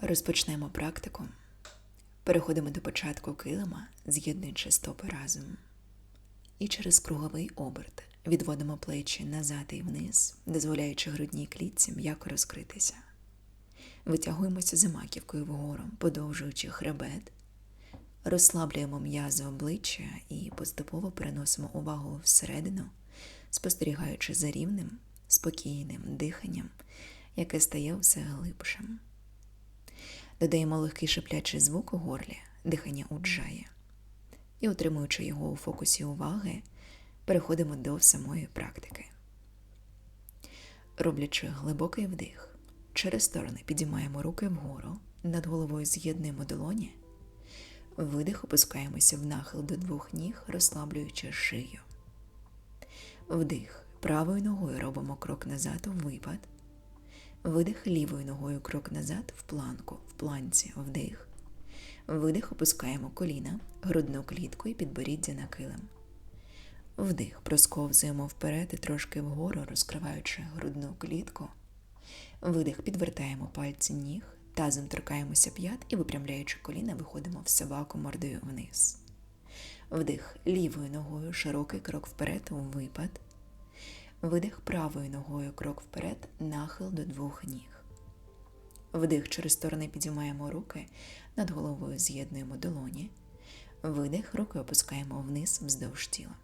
Розпочнемо практику. Переходимо до початку килима, з'єднуючи стопи разом. І через круговий оберт відводимо плечі назад і вниз, дозволяючи грудній клітці м'яко розкритися. Витягуємося за маківкою вгору, подовжуючи хребет, розслаблюємо м'язи обличчя і поступово переносимо увагу всередину, спостерігаючи за рівним, спокійним диханням, яке стає все глибшим. Додаємо легкий шиплячий звук у горлі, дихання уджає. І, отримуючи його у фокусі уваги, переходимо до самої практики. Роблячи глибокий вдих, через сторони підіймаємо руки вгору, над головою з'єднуємо долоні, видих опускаємося в нахил до двох ніг, розслаблюючи шию. Вдих. Правою ногою робимо крок назад у випад. Видих лівою ногою крок назад в планку, в планці, вдих. Видих опускаємо коліна, грудну клітку і підборіддя на килим. Вдих, просковзуємо вперед і трошки вгору, розкриваючи грудну клітку. Видих, підвертаємо пальці ніг, тазом торкаємося п'ят і, випрямляючи коліна, виходимо в собаку мордою вниз. Вдих лівою ногою, широкий крок вперед випад. Видих правою ногою крок вперед, нахил до двох ніг. Вдих через сторони підіймаємо руки, над головою з'єднуємо долоні. Видих, руки опускаємо вниз вздовж тіла.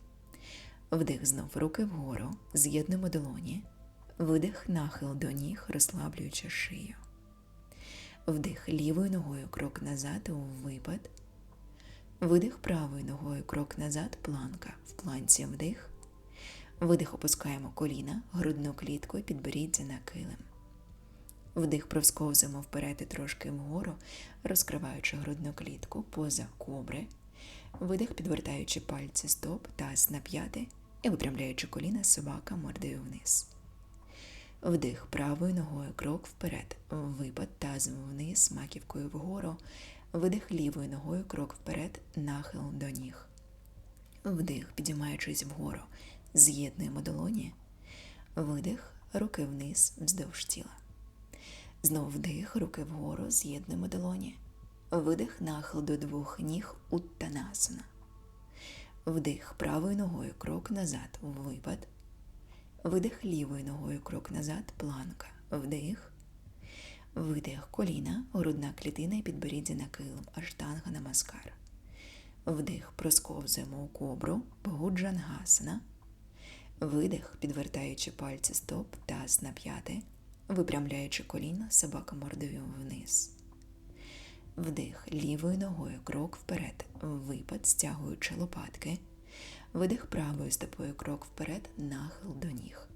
Вдих знов руки вгору, з'єднуємо долоні. Видих, нахил до ніг, розслаблюючи шию. Вдих лівою ногою крок назад у випад. Видих правою ногою крок назад, планка. В планці вдих. Видих опускаємо коліна, грудну клітку і підборіддя на килим. Вдих провсковзуємо вперед і трошки вгору, розкриваючи грудну клітку поза кобри. Видих, підвертаючи пальці стоп, таз на п'яти і випрямляючи коліна собака мордою вниз. Вдих правою ногою крок вперед, випад тазом вниз, маківкою вгору, видих лівою ногою крок вперед, нахил до ніг. Вдих, підіймаючись вгору, з'єднуємо долоні, видих, руки вниз вздовж тіла. Знову вдих, руки вгору, з'єднуємо долоні. Видих, нахил до двох ніг уттанасана. Вдих правою ногою крок назад, випад. Видих лівою ногою крок назад, планка. Вдих. Видих коліна, грудна клітина і підборіддя на килим, аштанга намаскар. Вдих, просковзуємо у кобру, Бхуджангасана. Видих, підвертаючи пальці стоп, таз на п'яти, випрямляючи коліна, собака мордою вниз. Вдих лівою ногою крок вперед, випад, стягуючи лопатки. Видих правою стопою крок вперед, нахил до ніг.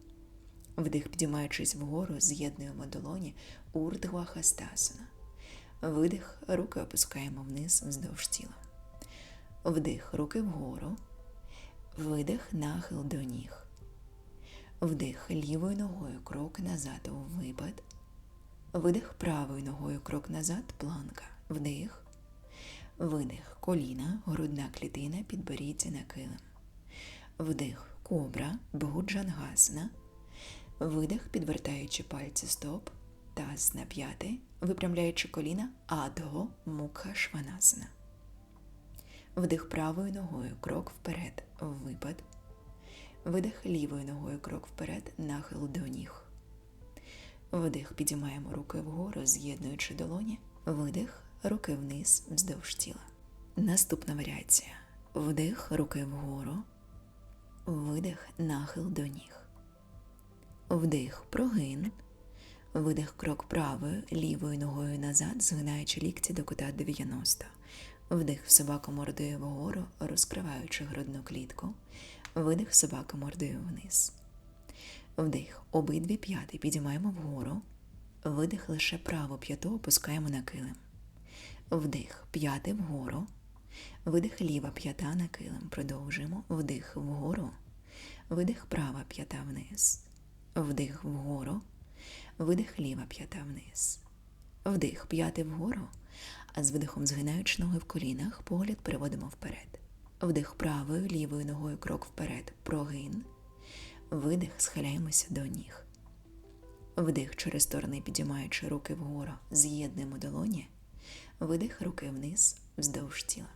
Вдих, підіймаючись вгору, з'єднуємо долоні урдгвахастасана. Видих, руки опускаємо вниз вздовж тіла. Вдих, руки вгору. Видих, нахил до ніг. Вдих лівою ногою крок назад у випад. Видих правою ногою крок назад, планка. Вдих. Видих коліна, грудна клітина, підборіддя на килим. Вдих кобра, бгуджангасана. Видих, підвертаючи пальці стоп, таз на п'яти, випрямляючи коліна, адго мукха шванасана. Вдих правою ногою крок вперед, випад. Видих лівою ногою крок вперед, нахил до ніг. Вдих, підіймаємо руки вгору, з'єднуючи долоні. Видих, руки вниз вздовж тіла. Наступна варіація. Вдих, руки вгору. Видих, нахил до ніг. Вдих, прогин. Видих крок правою, лівою ногою назад, згинаючи лікті до кута 90. Вдих собака мордою вгору, розкриваючи грудну клітку. Видих собака мордою вниз. Вдих. Обидві п'яти підіймаємо вгору. Видих лише праву п'яту опускаємо на килим. Вдих. П'яти вгору. Видих ліва п'ята на килим. Продовжуємо. Вдих вгору. Видих права п'ята вниз. Вдих вгору. Видих ліва п'ята вниз. Вдих п'яти вгору. А з видихом згинаючи ноги в колінах, погляд переводимо вперед. Вдих правою, лівою ногою крок вперед, прогин. Видих, схиляємося до ніг. Вдих через сторони, підіймаючи руки вгору, з'єднуємо долоні. Видих руки вниз, вздовж тіла.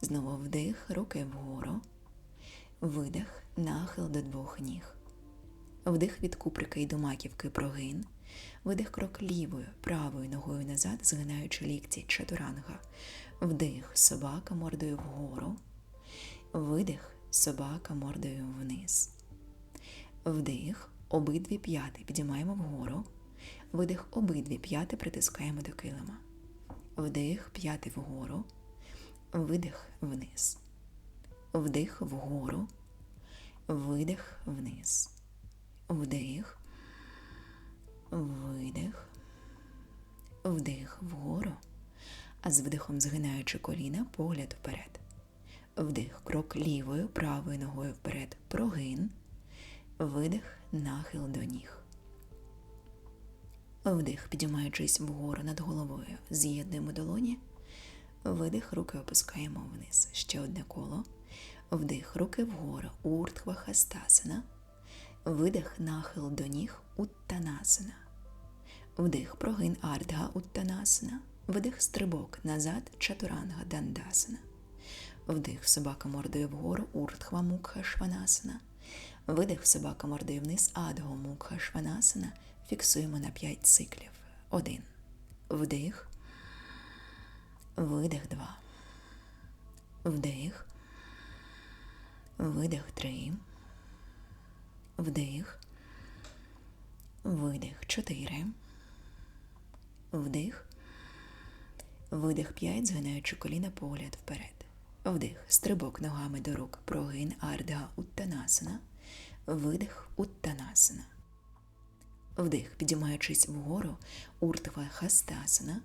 Знову вдих, руки вгору. Видих, нахил до двох ніг. Вдих від куприка і до маківки прогин. Видих крок лівою, правою ногою назад, згинаючи лікті чатуранга. Вдих, собака мордою вгору. Видих, собака мордою вниз. Вдих, обидві п'яти підіймаємо вгору. Видих, обидві п'яти притискаємо до килима. Вдих, п'яти вгору. Видих вниз. Вдих вгору. Видих вниз. Вдих. Видих. Вдих вгору. А з вдихом згинаючи коліна, погляд вперед. Вдих, крок лівою, правою ногою вперед, прогин. Видих, нахил до ніг. Вдих, підіймаючись вгору над головою, з'єднуємо долоні. Видих, руки опускаємо вниз. Ще одне коло. Вдих, руки вгору, уртхва хастасана. Видих, нахил до ніг, уттанасана. Вдих, прогин ардга уттанасана. Видих, стрибок назад, чатуранга дандасана. Вдих, собака мордою вгору, уртхва мукха шванасана. Видих, собака мордою вниз, адго мукха шванасана. Фіксуємо на 5 циклів. Один. Вдих. Видих два. Вдих. Видих три. Вдих. Видих чотири. Вдих. Видих п'ять, згинаючи коліна погляд вперед. Вдих. Стрибок ногами до рук. Прогин ардга уттанасана. Видих уттанасана. Вдих, підіймаючись вгору, уртва хастасана.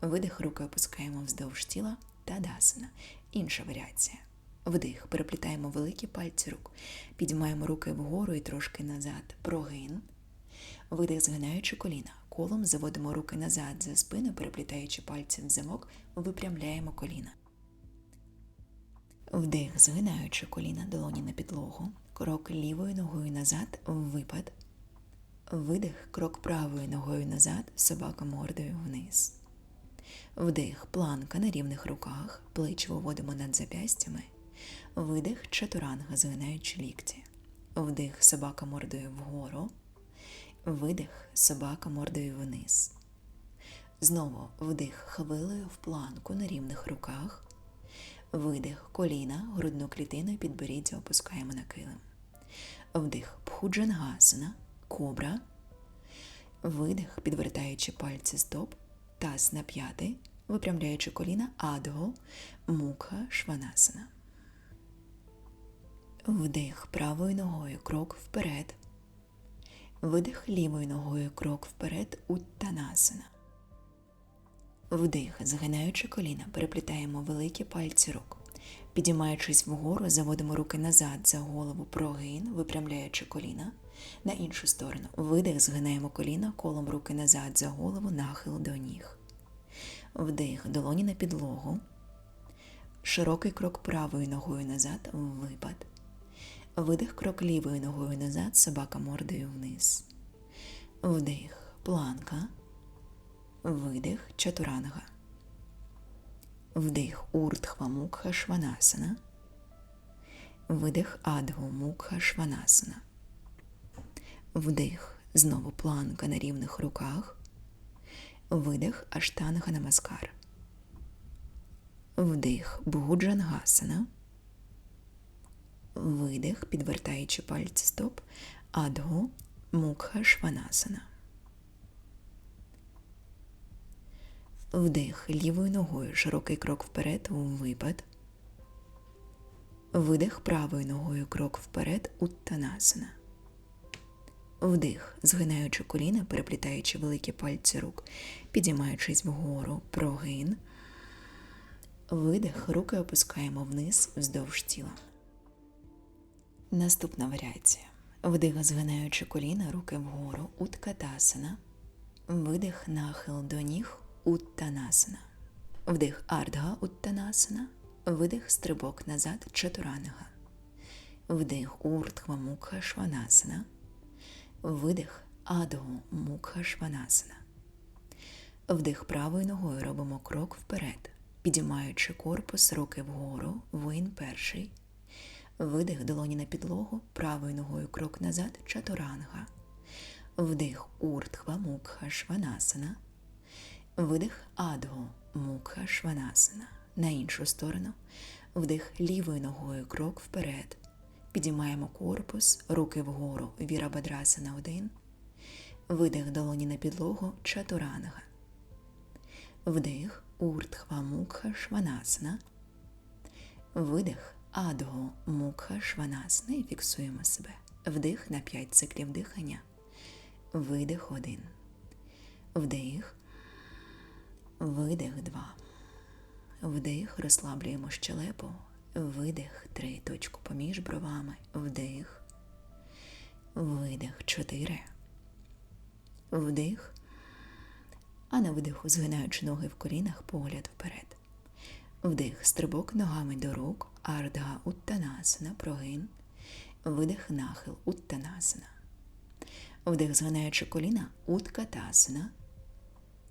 Видих, руки опускаємо вздовж тіла тадасана. Інша варіація. Вдих, переплітаємо великі пальці рук, підіймаємо руки вгору і трошки назад. Прогин. Видих, згинаючи коліна. Колом заводимо руки назад за спину, переплітаючи пальці в замок, випрямляємо коліна. Вдих, згинаючи коліна, долоні на підлогу. Крок лівою ногою назад, випад. Видих, крок правою ногою назад, собака мордою вниз. Вдих, планка на рівних руках, плечі виводимо над запястями. Видих, чатуранга, згинаючи лікті. Вдих, собака мордою вгору. Видих, собака мордою вниз. Знову вдих хвилею в планку на рівних руках. Видих, коліна, грудну клітину і підборіддя опускаємо на килим. Вдих, пхуджангасана, кобра. Видих, підвертаючи пальці стоп, таз на п'ятий, випрямляючи коліна, адго, мукха, шванасана. Вдих правою ногою крок вперед. Видих лівою ногою крок вперед уттанасана. Вдих, згинаючи коліна, переплітаємо великі пальці рук. Підіймаючись вгору, заводимо руки назад за голову, прогин, випрямляючи коліна. На іншу сторону. Видих, згинаємо коліна, колом руки назад за голову, нахил до ніг. Вдих, долоні на підлогу. Широкий крок правою ногою назад, випад. Видих крок лівою ногою назад, собака мордою вниз. Вдих, планка. Видих, чатуранга. Вдих уртхва мукха шванасана. Видих адго мукха шванасана. Вдих, знову планка на рівних руках. Видих аштанга намаскар. Вдих Бхуджангасана. Видих, підвертаючи пальці стоп. Адго мукха шванасана. Вдих лівою ногою широкий крок вперед у випад. Видих правою ногою крок вперед уттанасана. Вдих, згинаючи коліна, переплітаючи великі пальці рук, підіймаючись вгору, прогин. Видих, руки опускаємо вниз вздовж тіла. Наступна варіація. Вдих, згинаючи коліна, руки вгору, уткатасана. Видих, нахил до ніг, уттанасана. Вдих ардга уттанасана. Видих, стрибок назад, чатуранга. Вдих уртхва мукха шванасана. Видих Адго Мукха Шванасана. Вдих правою ногою робимо крок вперед, підіймаючи корпус, руки вгору, вин перший. Видих долоні на підлогу, правою ногою крок назад, чатуранга. Вдих уртхва мукха шванасана. Видих адго мукха шванасана. На іншу сторону. Вдих лівою ногою крок вперед. Підіймаємо корпус, руки вгору, вірабадрасана один. Видих долоні на підлогу, чатуранга. Вдих уртхва мукха шванасана. Видих адго мукха шванасана і фіксуємо себе. Вдих на 5 циклів дихання. Видих один. Вдих. Видих два. Вдих, розслаблюємо щелепу. Видих три. Точку поміж бровами. Вдих. Видих чотири. Вдих. А на видиху, згинаючи ноги в колінах, погляд вперед. Вдих, стрибок ногами до рук, ардга уттанасана, прогин. Видих, нахил, уттанасана. Вдих, згинаючи коліна, уткатасана.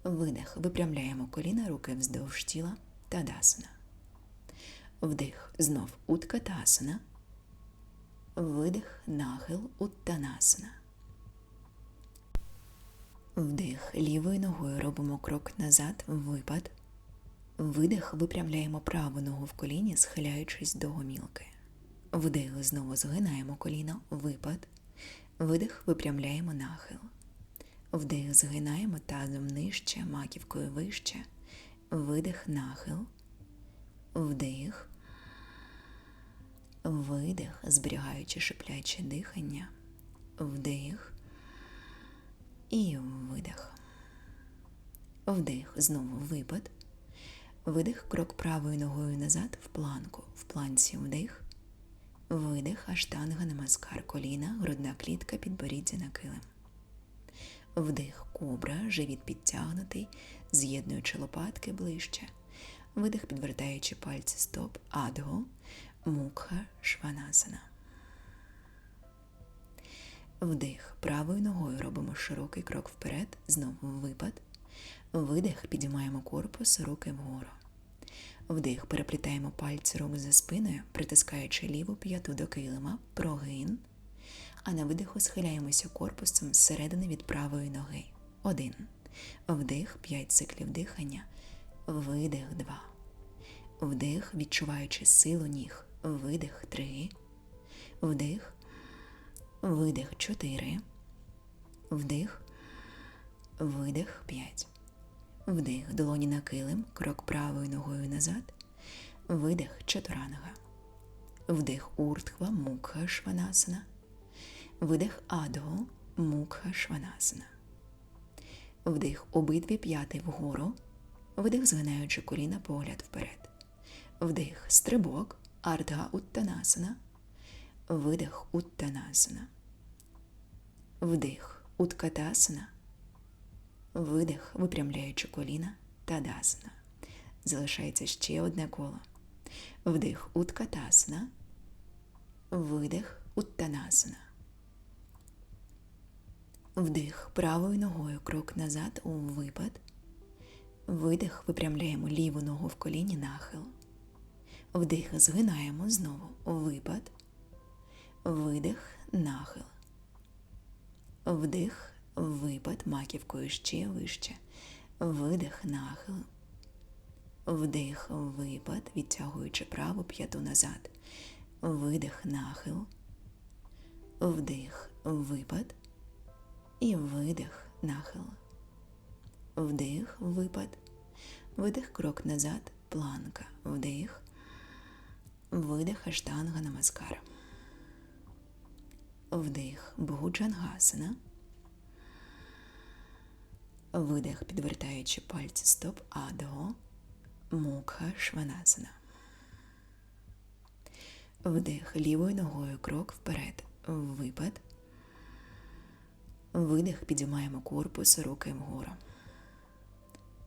Видих, випрямляємо коліна, руки вздовж тіла, тадасана. Вдих, знов уткатасана. Видих, нахил, уттанасана. Вдих, лівою ногою робимо крок назад, випад. Видих, випрямляємо праву ногу в коліні, схиляючись до гомілки. Вдих, знову згинаємо коліно, випад. Видих, випрямляємо нахил. Вдих, згинаємо тазом нижче, маківкою вище. Видих, нахил. Вдих. Видих, зберігаючи шипляче дихання. Вдих. І видих. Вдих, знову випад. Видих, крок правою ногою назад в планку. В планці вдих. Видих, аштанга намаскар коліна, грудна клітка, підборіддя на килим. Вдих, кобра, живіт підтягнутий, з'єднуючи лопатки ближче. Видих, підвертаючи пальці стоп, адго, мукха, шванасана. Вдих, правою ногою робимо широкий крок вперед, знову випад. Видих, підіймаємо корпус, руки вгору. Вдих, переплітаємо пальці рук за спиною, притискаючи ліву п'яту до килима, прогин. А на видиху схиляємося корпусом зсередини від правої ноги. Один. Вдих, п'ять циклів дихання. Видих два. Вдих, відчуваючи силу ніг. Видих три. Вдих. Видих чотири. Вдих. Видих п'ять. Вдих, долоні на килим, крок правою ногою назад. Видих чатуранга. Вдих уртхва, мукха шванасана. Видих адго, мукха шванасана. Вдих обидві п'яти вгору. Вдих, згинаючи коліна, погляд вперед. Вдих стрибок, ардга уттанасана. Видих уттанасана. Вдих уткатасана. Видих, випрямляючи коліна тадасана. Залишається ще одне коло. Вдих уткатасана. Видих уттанасана. Вдих правою ногою крок назад у випад. Видих, випрямляємо ліву ногу в коліні нахил. Вдих, згинаємо знову випад. Видих, нахил. Вдих, випад маківкою ще вище. Видих, нахил. Вдих, випад, відтягуючи праву п'яту назад. Видих, нахил. Вдих, випад. І видих, нахил. Вдих, випад. Видих, крок назад, планка. Вдих. Видих, аштанга намаскара. Вдих, Бхуджангасана. Видих, підвертаючи пальці стоп, адго, мукха, шванасана. Вдих лівою ногою крок вперед. Випад. Видих, підіймаємо корпус, руки вгору.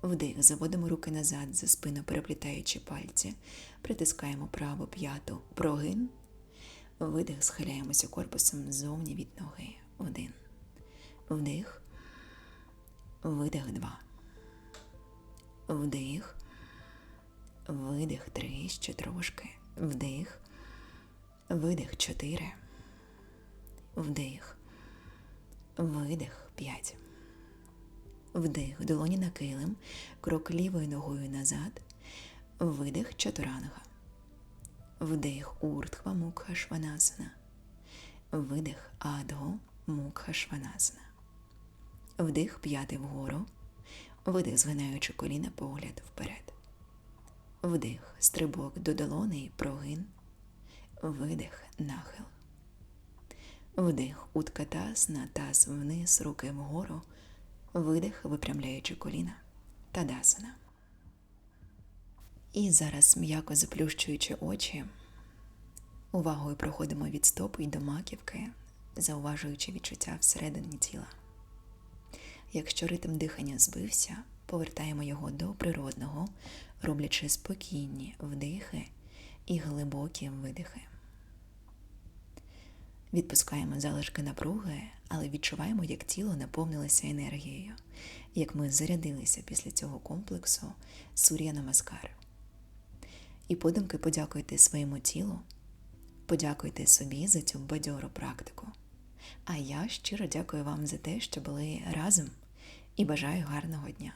Вдих, заводимо руки назад за спину, переплітаючи пальці, притискаємо праву п'яту, прогин. Видих, схиляємося корпусом ззовні від ноги. Один. Вдих. Видих два. Вдих. Видих три, ще трошки. Вдих. Видих чотири. Вдих. Видих п'ять. Вдих, долоні на килим, крок лівою ногою назад, видих чатуранга. Вдих уртхва мукха шванасана. Видих адго мукха шванасана. Вдих п'ятий вгору. Видих, згинаючи коліна, погляд вперед. Вдих, стрибок до долони, прогин. Видих, нахил. Вдих, утка таз на таз вниз, руки вгору. Видих, випрямляючи коліна. Тадасана. І зараз, м'яко заплющуючи очі, увагою проходимо від стопи й до маківки, зауважуючи відчуття всередині тіла. Якщо ритм дихання збився, повертаємо його до природного, роблячи спокійні вдихи і глибокі видихи. Відпускаємо залишки напруги, але відчуваємо, як тіло наповнилося енергією, як ми зарядилися після цього комплексу Сур'я Намаскар. І подумки подякуйте своєму тілу, подякуйте собі за цю бадьору практику. А я щиро дякую вам за те, що були разом і бажаю гарного дня.